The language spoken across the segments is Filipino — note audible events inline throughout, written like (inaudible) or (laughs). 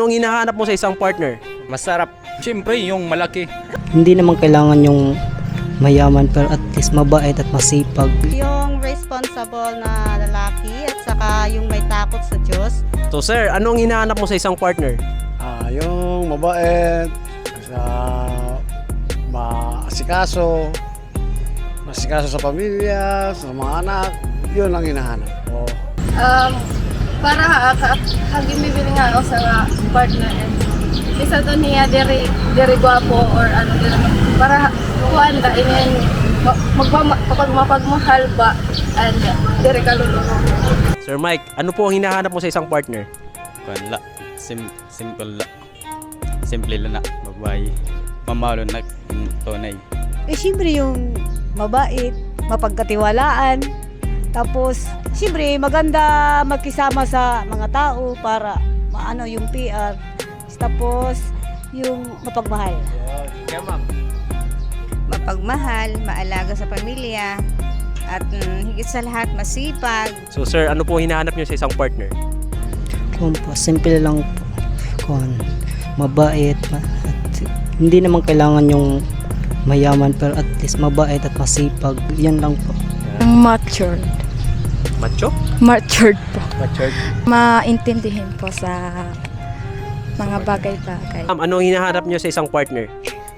Anong hinahanap mo sa isang partner? Masarap. Siyempre, yung malaki. Hindi naman kailangan yung mayaman pero at least mabait at masipag. Yung responsible na lalaki at saka yung may takot sa Diyos. So sir, anong hinahanap mo sa isang partner? Ah, yung mabait, sa maasikaso, masikaso sa pamilya, sa mga anak, yun ang hinahanap ko. Um, para ha, ha, haging bibili nga ako sa partner and isa to niya diri diri gwapo or ano diri para kuan da inin magpama kapag mapagmahal ba and diri kaluluwa. Sir Mike, ano po ang hinahanap mo sa isang partner? Wala. Sim simple la. Simple lang na. Babae. Mamalo na tunay. Eh, siyempre yung mabait, mapagkatiwalaan. Tapos, siyempre, maganda magkisama sa mga tao para maano yung PR. Tapos, yung mapagmahal. mapagmahal, maalaga sa pamilya, at mm, higit sa lahat masipag. So sir, ano po hinahanap niyo sa isang partner? Kung po, simple lang po. Kung mabait, ma- at hindi naman kailangan yung mayaman pero at least mabait at masipag. Yan lang po. Matured. Macho? Matured po. Matured. Maintindihin po sa mga bagay-bagay. Ma'am, ano ang hinahanap niyo sa isang partner?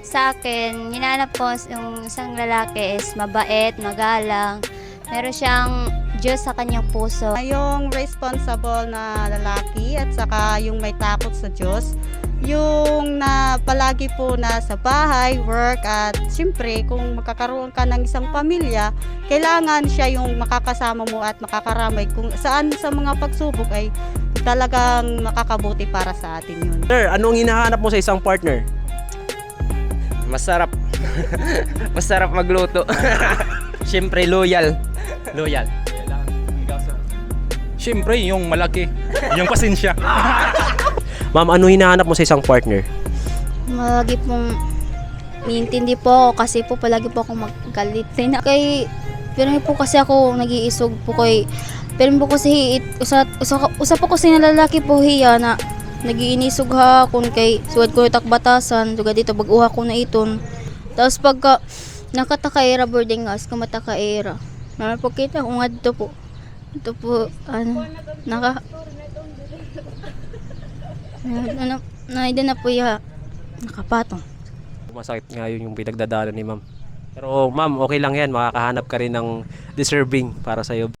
Sa akin, hinahanap ko yung isang lalaki is mabait, magalang. Meron siyang Diyos sa kanyang puso. Yung responsible na lalaki at saka yung may takot sa Diyos. Yung na palagi po na sa bahay, work at siyempre kung magkakaroon ka ng isang pamilya, kailangan siya yung makakasama mo at makakaramay kung saan sa mga pagsubok ay talagang makakabuti para sa atin yun. Sir, anong hinahanap mo sa isang partner? Masarap. (laughs) Masarap magluto. (laughs) Siyempre, loyal. Loyal. Siyempre, yung malaki. Yung pasensya. (laughs) Ma'am, ano hinahanap mo sa isang partner? Malagi pong niintindi po ako kasi po palagi po akong maggalit. Kay, pero po kasi ako nag-iisog po kay pero po kasi it, usa, usa, usa po kasi na lalaki po hiya na nagiinisog ha kung kay suwad ko itak batasan duga dito baguha ko na iton tapos pagka nakatakaira boarding house kumatakaira na pagkita ko nga dito po ito po ano naka na, na, na, na po ya nakapatong Masakit nga yun yung pinagdadaanan ni ma'am. Pero ma'am, okay lang yan. Makakahanap ka rin ng deserving para sa'yo.